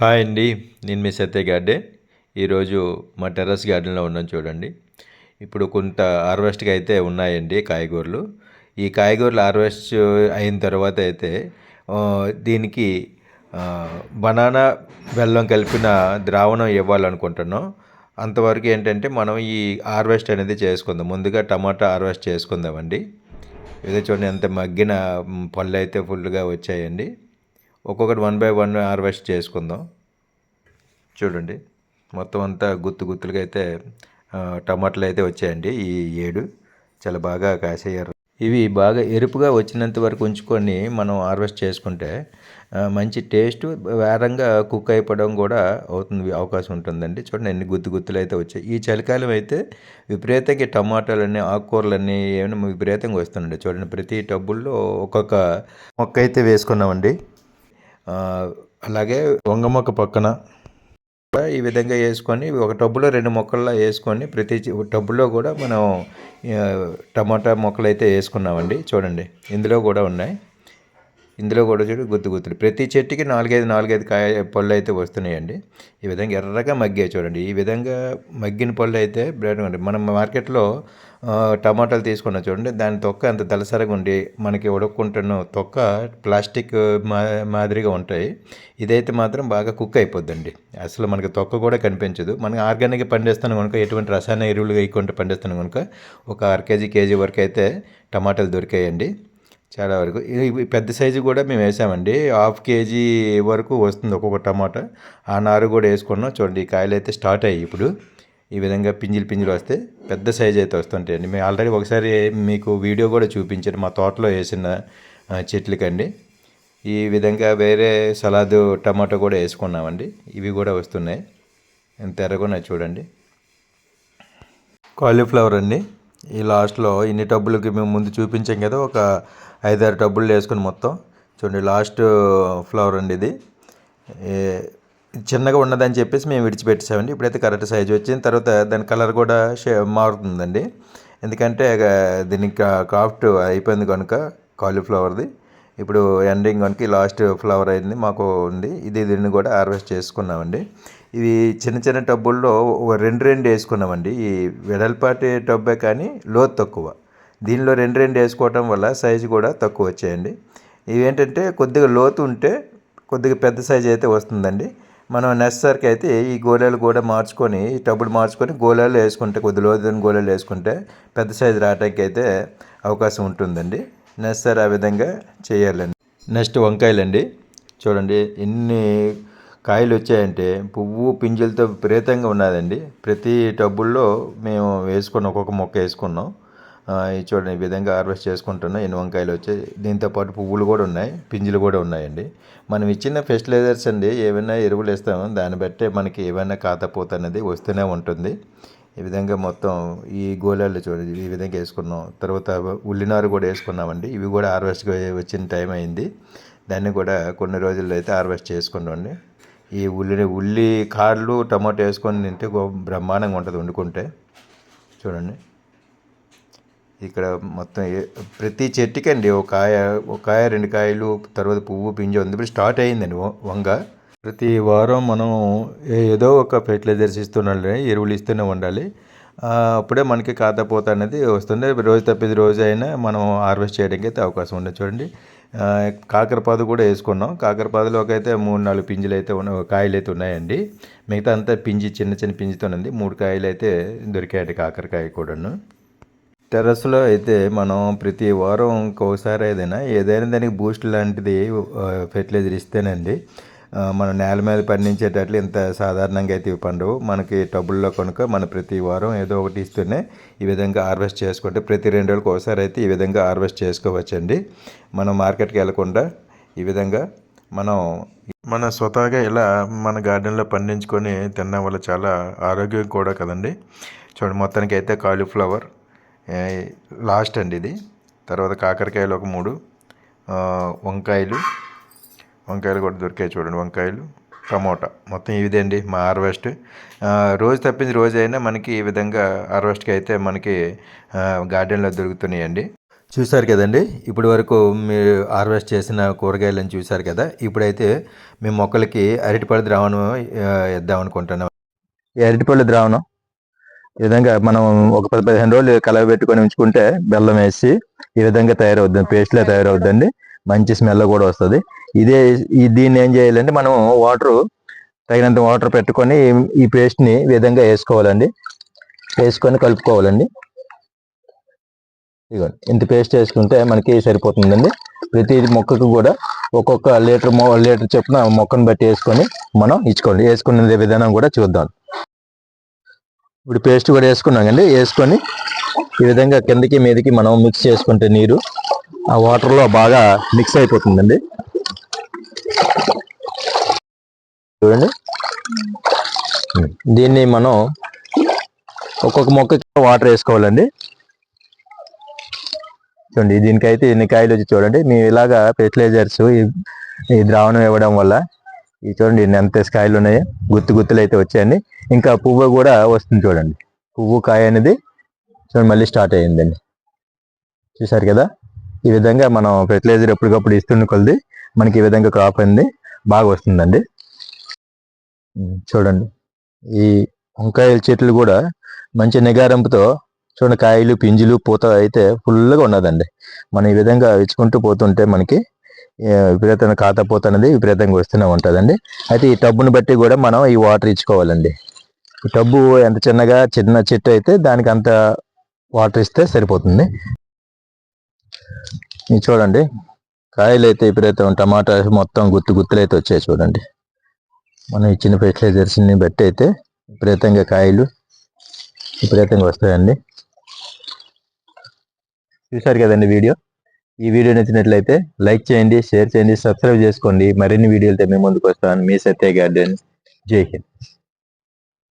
Hi అండి నేను మీ సత్య garden ఈరోజు మా టెర్రస్ గార్డెన్లో ఉన్నాను చూడండి. ఇప్పుడు కొంత హార్వెస్ట్గా అయితే ఉన్నాయండి కాయగూరలు. ఈ కాయగూరలు హార్వెస్ట్ అయిన తర్వాత అయితే దీనికి బనానా బెల్లం కలిపిన ద్రావణం ఇవ్వాలనుకుంటున్నాం. అంతవరకు ఏంటంటే మనం ఈ హార్వెస్ట్ అనేది చేసుకుందాం. ముందుగా టమాటా హార్వెస్ట్ చేసుకుందామండి. ఇదే చూడండి ఎంత మగ్గిన పళ్ళు అయితే ఫుల్గా వచ్చాయండి. ఒక్కొక్కటి వన్ బై వన్ హార్వెస్ట్ చేసుకుందాం. చూడండి. మొత్తం అంతా గుత్తు గుత్తులుగా అయితే టమాటాలు అయితే వచ్చాయండి. ఈ ఏడు చాలా బాగా కాసేయారు. ఇవి బాగా ఎరుపుగా వచ్చినంత వరకు ఉంచుకొని మనం హార్వెస్ట్ చేసుకుంటే మంచి టేస్ట్ వేరంగా కుక్ అయిపోవడం కూడా అవుతుంది అవకాశం ఉంటుందండి. చూడండి ఎన్ని గుత్తు గుత్తులు అయితే వచ్చాయి. ఈ చలికాలం అయితే విపరీతంగా టమాటాలన్నీ ఆకుకూరలన్నీ ఏమైనా విపరీతంగా వస్తుందండి. చూడండి ప్రతి టబ్బుల్లో ఒక్కొక్క మొక్క అయితే వేసుకున్నామండి. అలాగే వంగ మొక్క పక్కన కూడా ఈ విధంగా వేసుకొని ఒక టబ్బులో రెండు మొక్కల్లో వేసుకొని ప్రతి టబ్బులో కూడా మనం టమాటా మొక్కలు అయితే వేసుకున్నామండి. చూడండి ఇందులో కూడా ఉన్నాయి. ఇందులో కూడా చూడు గుత్తు గుత్తులు. ప్రతి చెట్టుకి నాలుగైదు నాలుగైదు కాయ పళ్ళు అయితే వస్తున్నాయండి. ఈ విధంగా ఎర్రగా మగ్గాయి చూడండి. ఈ విధంగా మగ్గిన పళ్ళు అయితే బ్రాండ్ మనం మార్కెట్లో టమాటాలు తీసుకున్న చూడండి. దాని తొక్క అంత దలసరగా ఉండి మనకి ఉడక్కుంటున్న తొక్క ప్లాస్టిక్ మా మాదిరిగా ఉంటాయి. ఇదైతే మాత్రం బాగా కుక్ అయిపోద్దండి. అసలు మనకి తొక్క కూడా కనిపించదు. మనకి ఆర్గానిక్ పండిస్తాను కనుక ఎటువంటి రసాయన ఎరువులు వేయకుండా పండిస్తాను కనుక ఒక అర కేజీ కేజీ వరకు అయితే టమాటాలు దొరికాయండి. చాలా వరకు. పెద్ద సైజు కూడా మేము వేసామండి. హాఫ్ కేజీ వరకు వస్తుంది ఒక్కొక్క టమాటా. ఆ నారు కూడా వేసుకున్నాం. చూడండి ఈ కాయలు అయితే స్టార్ట్ అయ్యాయి ఇప్పుడు. ఈ విధంగా పింజిలు పింజిలు వస్తే పెద్ద సైజు అయితే వస్తుంటాయండి. మేము ఆల్రెడీ ఒకసారి మీకు వీడియో కూడా చూపించాను. మా తోటలో వేసిన చెట్లకండి. ఈ విధంగా వేరే సలాదు టమాటో కూడా వేసుకున్నామండి. ఇవి కూడా వస్తున్నాయి. ఎంత ఎర్రగున్నాయి చూడండి. కాలీఫ్లవర్ అండి. ఈ లాస్ట్లో ఇన్ని టబ్బులకి మేము ముందు చూపించాం కదా ఒక ఐదారు టబ్బులు వేసుకుని మొత్తం. చూడండి లాస్ట్ ఫ్లవర్ అండి ఇది. చిన్నగా ఉన్నదని చెప్పేసి మేము విడిచిపెట్టేసామండి. ఇప్పుడైతే కరెక్ట్ సైజ్ వచ్చిన తర్వాత దాని కలర్ కూడా షే మారుతుందండి. ఎందుకంటే దీనికి క్రాఫ్ట్ అయిపోయింది కనుక కాలీఫ్లవర్ది ఇప్పుడు ఎండింగ్ కనుక లాస్ట్ ఫ్లవర్ అయింది మాకు ఉంది. ఇది దీన్ని కూడా హార్వెస్ట్ చేసుకున్నామండి. ఇవి చిన్న చిన్న టబ్బుల్లో రెండు రెండు వేసుకున్నామండి. ఈ వెడల్పాటి టబ్బే కానీ లోతు తక్కువ. దీనిలో రెండు రెండు వేసుకోవటం వల్ల సైజు కూడా తక్కువ వచ్చాయండి. ఇవేంటంటే కొద్దిగా లోతు ఉంటే కొద్దిగా పెద్ద సైజు అయితే వస్తుందండి. మనం నెక్స్ట్ అయితే ఈ గోళాలు కూడా మార్చుకొని ఈ టబ్బులు మార్చుకొని గోళాలు వేసుకుంటే కొద్ది లోతున్న గోళాలు వేసుకుంటే పెద్ద సైజు రావడానికి అయితే అవకాశం ఉంటుందండి. నెక్స్ట్ ఆ విధంగా చేయాలండి. నెక్స్ట్ వంకాయలండి. చూడండి ఎన్ని కాయలు వచ్చాయంటే పువ్వు పింజలతో విపరీతంగా ఉన్నదండి. ప్రతి టబ్బుల్లో మేము వేసుకున్నాం ఒక్కొక్క మొక్క వేసుకున్నాం. చూడండి ఈ విధంగా హార్వెస్ట్ చేసుకుంటున్నాం. ఎన్ని వంకాయలు వచ్చాయి. దీంతో పాటు పువ్వులు కూడా ఉన్నాయి. పింజులు కూడా ఉన్నాయండి. మనం ఇచ్చిన ఫెర్టిలైజర్స్ అండి ఏమైనా ఎరువులు ఇస్తాము దాన్ని బట్టే మనకి ఏమైనా కాతపోత అనేది వస్తూనే ఉంటుంది. ఈ విధంగా మొత్తం ఈ గోళాలు చూడండి ఈ విధంగా వేసుకున్నాం. తర్వాత ఉల్లినారు కూడా వేసుకున్నామండి. ఇవి కూడా హార్వెస్ట్ వచ్చిన టైం అయింది. దాన్ని కూడా కొన్ని రోజుల్లో అయితే హార్వెస్ట్ చేసుకున్నామండి ఈ ఉల్లి ఉల్లి కాళ్ళు టమాటో వేసుకొని తింటే బ్రహ్మాండంగా ఉంటుంది వండుకుంటే. చూడండి. ఇక్కడ మొత్తం ప్రతి ప్రతి చెట్టుకండి ఒక కాయ ఒక కాయ రెండు కాయలు తర్వాత పువ్వు పింజ ఉంది ఇప్పుడు స్టార్ట్ అయ్యిందండి వంగ. ప్రతి వారం మనం ఏదో ఒక ఫెర్టిలైజర్స్ ఇస్తుండాలి ఎరువులు ఇస్తూనే ఉండాలి. అప్పుడే మనకి కాతపోత అనేది వస్తుంది. రోజు తప్పిది రోజు అయినా మనం హార్వెస్ట్ చేయడానికి అయితే అవకాశం ఉండదు చూడండి. కాకరపాదు కూడా వేసుకున్నాం. కాకరపాదులోకి అయితే మూడు నాలుగు పింజలు అయితే ఉన్న కాయలు అయితే ఉన్నాయండి. మిగతా అంతా పింజి చిన్న చిన్న పింజితో ఉంది. మూడు కాయలు అయితే దొరికాయండి కాకరకాయ కూడాను. టెర్రస్లో అయితే మనం ప్రతి వారం ఇంకోసారి ఏదైనా ఏదైనా దానికి బూస్ట్ లాంటిది ఫెర్టిలైజర్ ఇస్తేనండి మనం నేల మీద పండించేటట్లు ఇంత సాధారణంగా అయితే ఇవి పండవు. మనకి టబ్బుల్లో కనుక మనం ప్రతి వారం ఏదో ఒకటి ఇస్తూనే ఈ విధంగా హార్వెస్ట్ చేసుకుంటే ప్రతి రెండు రోజులకు ఒకసారి అయితే ఈ విధంగా హార్వెస్ట్ చేసుకోవచ్చండి. మనం మార్కెట్కి వెళ్ళకుండా ఈ విధంగా మనం మన స్వతహాగా ఇలా మన గార్డెన్లో పండించుకొని తినడం వల్ల చాలా ఆరోగ్యం కూడా కదండి. చూడండి మొత్తానికి అయితే కాలీఫ్లవర్ లాస్ట్ అండి ఇది. తర్వాత కాకరకాయలు ఒక మూడు. వంకాయలు. వంకాయలు కూడా దొరికాయి చూడండి వంకాయలు. టమోటా. మొత్తం ఇదే అండి మా హార్వెస్ట్. రోజు తప్పించి రోజు అయినా మనకి ఈ విధంగా హార్వెస్ట్కి అయితే మనకి గార్డెన్లో దొరుకుతున్నాయండి. చూశారు కదండి ఇప్పటి వరకు మీరు హార్వెస్ట్ చేసిన కూరగాయలను చూశారు కదా ఇప్పుడైతే మేము మొక్కలకి అరటిపళ్ళ ద్రావణం ఇద్దామనుకుంటున్నాం అనుకుంటున్నాం ఈ అరటిపళ్ళ ద్రావణం? ఈ విధంగా మనం ఒక పది పదిహేను రోజులు కలవ పెట్టుకొని ఉంచుకుంటే బెల్లం వేసి ఈ విధంగా తయారవుద్ది పేస్ట్లా తయారవుద్దండి మంచి స్మెల్ కూడా వస్తుంది. ఇదే ఈ దీన్ని ఏం చేయాలంటే మనం వాటర్ తగినంత వాటర్ పెట్టుకొని ఈ పేస్ట్ని ఈ విధంగా వేసుకోవాలండి. వేసుకొని కలుపుకోవాలండి. ఇదిగోండి. ఇంత పేస్ట్ వేసుకుంటే మనకి సరిపోతుందండి. ప్రతి మొక్కకు కూడా ఒక్కొక్క లీటర్ లీటర్ చొప్పున మొక్కను బట్టి వేసుకొని మనం ఇచ్చుకోండి వేసుకునే విధానం కూడా చూద్దాం. ఇప్పుడు పేస్ట్ కూడా వేసుకున్నాం అండి వేసుకొని ఈ విధంగా కిందకి మీదకి మనం మిక్స్ చేసుకుంటే నీరు ఆ వాటర్లో బాగా మిక్స్ అయిపోతుందండి. చూడండి. దీన్ని మనం ఒక్కొక్క మొక్కకి వాటర్ వేసుకోవాలండి. చూడండి దీనికైతే ఎన్ని కాయలు వచ్చి చూడండి. మేము ఇలాగా ఫెర్టిలైజర్స్ ఈ ద్రావణం ఇవ్వడం వల్ల ఈ చూడండి ఎంత కాయలు ఉన్నాయో. గుత్తు గుత్తులు అయితే వచ్చాయండి. ఇంకా పువ్వు కూడా వస్తుంది చూడండి. పువ్వు కాయ అనేది చూడండి మళ్ళీ స్టార్ట్ అయ్యిందండి. చూసారు కదా? ఈ విధంగా మనం ఫెర్టిలైజర్ ఎప్పటికప్పుడు ఇస్తున్న కొలిది మనకి ఈ విధంగా క్రాప్ అనేది బాగా వస్తుందండి. చూడండి. ఈ వంకాయల చెట్లు కూడా మంచి నిగారంపుతో చూడండి కాయలు పింజులు పూత అయితే ఫుల్గా ఉన్నదండి. మనం ఈ విధంగా ఇచ్చుకుంటూ పోతుంటే మనకి విపరీతంగా కాతపోత అనేది విపరీతంగా వస్తూనే ఉంటుందండి. అయితే ఈ టబ్బుని బట్టి కూడా మనం ఈ వాటర్ ఇచ్చుకోవాలండి. ఈ టబ్బు ఎంత చిన్నగా చిన్న చెట్టు అయితే దానికి అంత వాటర్ ఇస్తే సరిపోతుంది. ఇది చూడండి. కాయలు అయితే విపరీతం టమాటా మొత్తం గుత్తు గుత్తులు అయితే వచ్చాయి చూడండి. మనం ఇచ్చిన ఫెర్టిలైజర్స్ని బట్టి అయితే విపరీతంగా కాయలు విపరీతంగా వస్తాయండి. చూశారు కదండి వీడియో? ఈ వీడియో నచ్చినట్లయితే లైక్ చేయండి షేర్ చేయండి సబ్స్క్రైబ్ చేసుకోండి. మరిన్ని వీడియోలతో మేము ముందుకు వస్తాను. మీ సత్య గార్డెన్ జై హింద్.